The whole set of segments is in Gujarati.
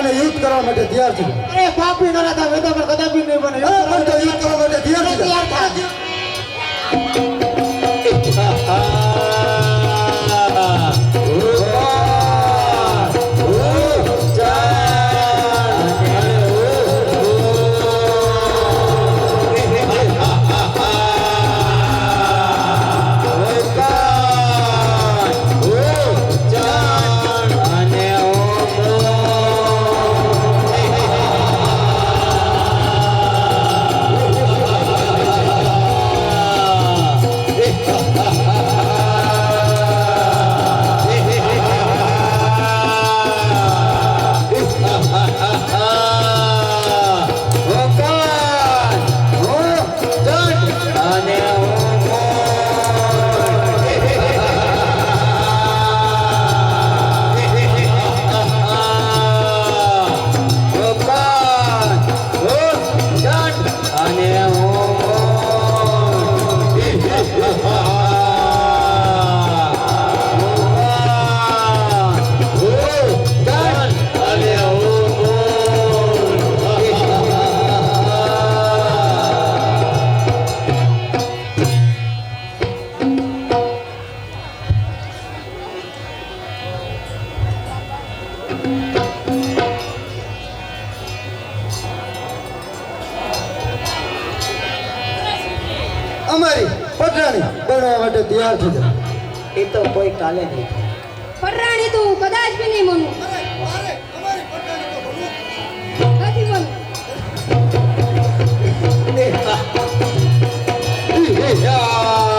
અને યુદ્ધ કરવા માટે તૈયાર છે. અરે પાપી નરાતા વેદા પર કદાપી નહીં બને. પણ તો યુદ્ધ કરવા માટે તૈયાર છે. તૈયાર છે એ તો કોઈ કાલે નહીં પરાણી તું કદાચ બી નહીં મનું નથી મનું હાલો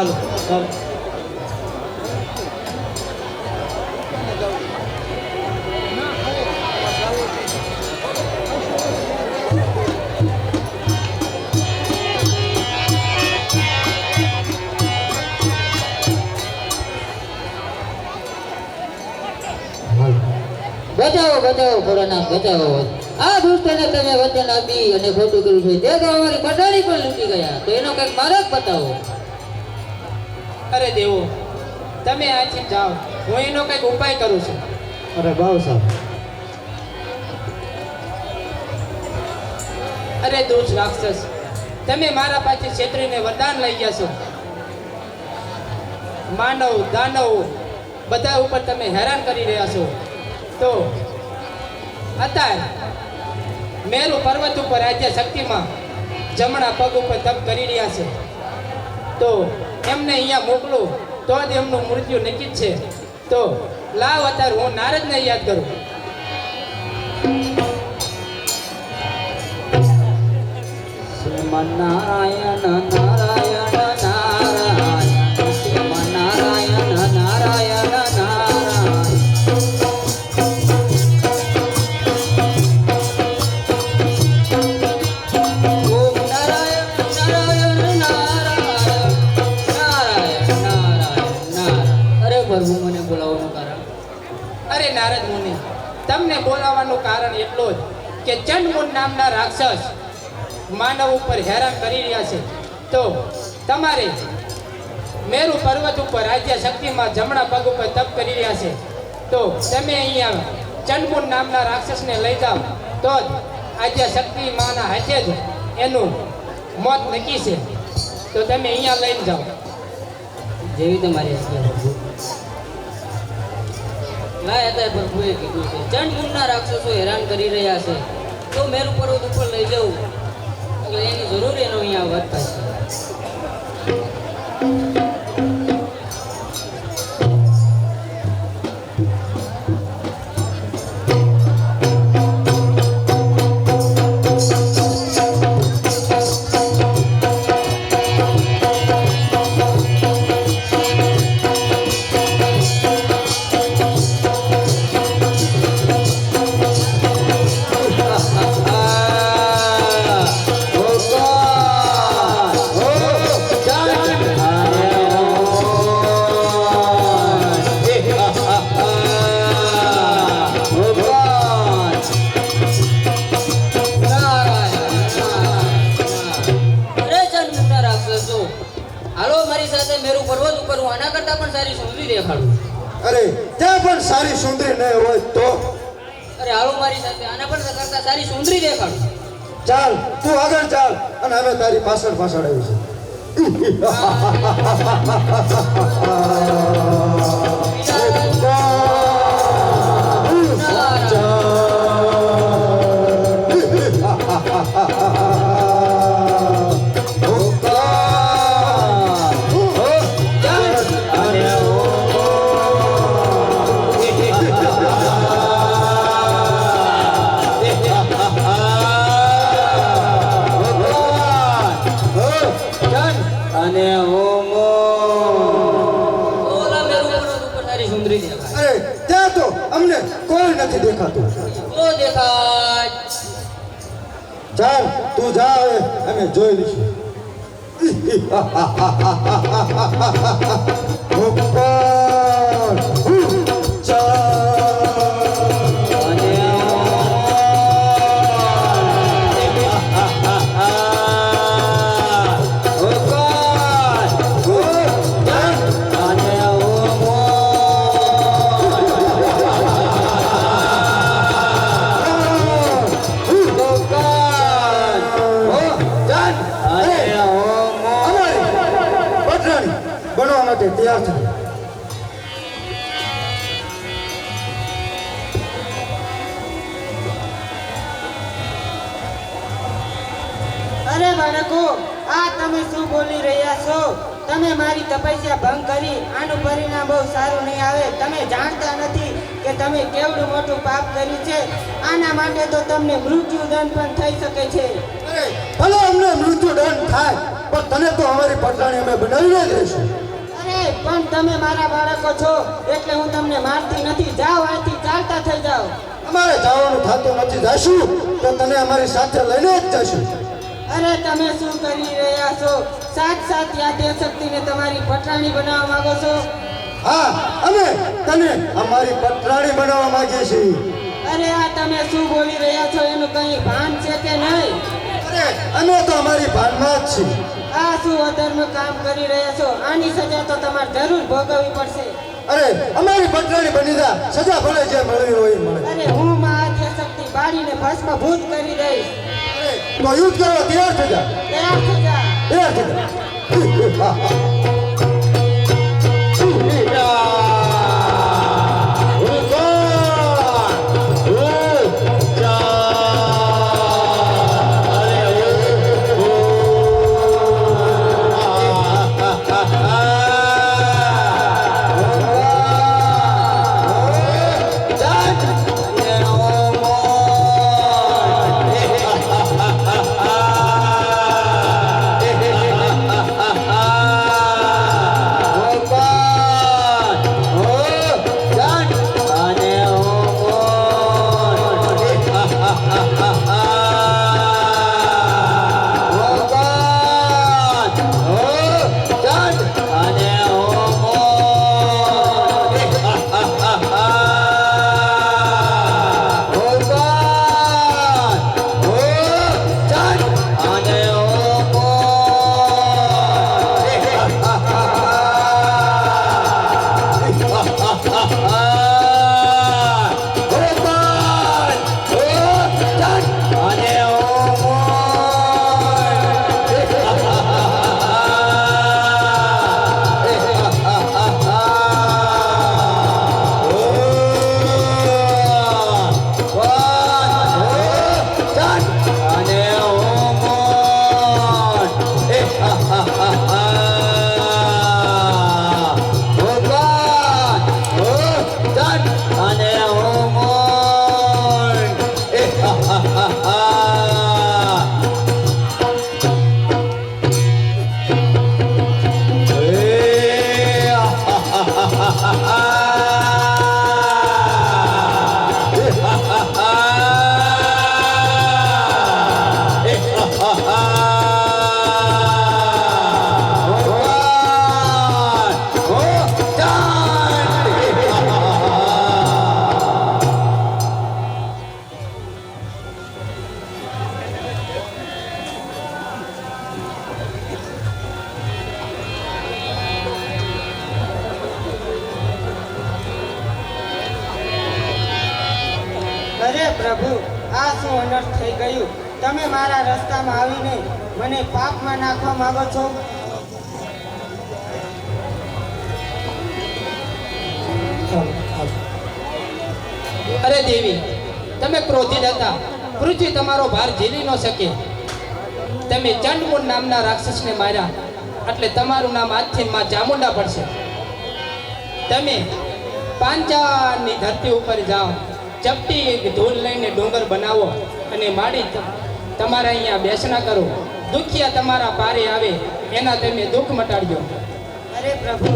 ચાલો બચાવો બચાવો ભોળાનાથ બચાવો આ દુષ્ટને તમે વચન આપી અને ખોટું કર્યું છે. તે તો અમારી પટાણી પણ લૂટી ગયા. તો એનો કંઈક માર્ગ બતાવો. અરે દેવો. તમે આથી જાઓ. હું એનો કંઈક ઉપાય કરું છું. અરે બાવ સાહેબ. અરે દુષ રાક્ષસ તમે મારા પાસે છેતરીને વરદાન લઈ ગયા છો. માનવ દાનવ બધા ઉપર તમે હેરાન કરી રહ્યા છો. તો અત્યારે મેરુ પર્વત ઉપર આજે શક્તિમાં જમણા પગ ઉપર તપ કરી રહ્યા છે. તો એમને અહીંયા મોકલો, તો જ એમનું મૃત્યુ નિશ્ચિત છે. તો લાવ અત્યારે હું નારદને યાદ કરું. નારાયણ નારાયણ બોલાવવાનું કારણ એટલું જ કે ચંદમુન નામના રાક્ષસ માનવ ઉપર હેરાન કરી રહ્યા છે. તો તમારે મેરુ પર્વત ઉપર રાજ્ય શક્તિમાં જમણા પગ ઉપર તપ કરી રહ્યા છે. તો તમે અહીંયા ચંદમુન નામના રાક્ષસને લઈ જાઓ. તો જ આજે શક્તિ માના હાથે જ એનું મોત નક્કી છે. તો તમે અહીંયા લઈને જાઓ. જેવી તમારી પ્રભુ લાય અત્યારે પ્રભુએ કીધું છે. રાક્ષસો હેરાન કરી રહ્યા છે. તો મેરુ પર્વત ઉપર લઈ જવું. એટલે એની જરૂર એનો અહીંયા વધ થાય અરે ત્યાં પણ સારી સુંદરી ન હોય તો? અરે આવો મારી સાથે. આના પણ કરતા સારી સુંદરી દેખાડ. ચાલ તું આગળ ચાલ. અને અમે તારી પાછળ પાછળ આવીશું અમે જોઈ લઈશું તમે શું બોલી રહ્યા છો? તમે મારી તપસ્યા ભંગ કરી આનું પરિણામ બહુ સારું નહીં આવે. તમે જાણતા નથી કે તમે કેવડું મોટું પાપ કર્યું છે. આના માટે તો તમને મૃત્યુદંડ પણ થઈ શકે છે. અરે ભલે અમને મૃત્યુદંડ થાય પણ તને તો અમારી પટરાણી અમે બનાવી જ રહીશું અરે પણ તમે મારા બાળકો છો એટલે હું તમને મારતી નથી. જાઓ અહીંથી ચાલતા થઈ જાઓ. અમારે જવાનું થતું નથી જશું. તો તને અમારી સાથે લઈને જ જશું. અરે તમે શું કરી રહ્યા છો? સાત સાત યાદશક્તિને તમારી પટરાણી બનાવવા માંગો છો? હા અમે તને અમારી પટરાણી બનાવવા માંગીએ છીએ. અરે આ તમે શું બોલી રહ્યા છો? એનું કંઈ ભાન છે કે નહીં? અરે અમે તો અમારી ભાનમાં જ છીએ. આ શું અધર્મ કામ કરી રહ્યા છો? આની સજા તો તમારે જરૂર ભોગવવી પડશે. અરે અમારી પટરાણી બની જા. સજા ભલે જે મળવી હોય મળે. અરે હું મહાદ્ય શક્તિ બાળીને ભસ્મભૂત કરી દઈશ. તો યુદ્ધ કરવા તૈયાર થઈ જા તૈયાર અરે પ્રભુ, આ શું અનર્થ થઈ ગયું? તમે મારા રસ્તામાં આવીને મને પાપમાં નાખવા માંગો છો? અરે દેવી, તમે ક્રોધિત હતા. પૃથ્વી તમારો ભાર ઝીલી ન શકે. તમે ચંડમુંડ નામના રાક્ષસને માર્યા. એટલે તમારું નામ આજથી માં ચામુંડા પડશે. તમે પાંચાની ધરતી ઉપર જાઓ. ચપટી એક ધૂળ લઈને ડુંગર બનાવો અને માડી તમારા અહીંયા બેસના કરો. દુખિયા તમારા પારે આવે, એના તમે દુઃખ મટાડજો. અરે પ્રભુ.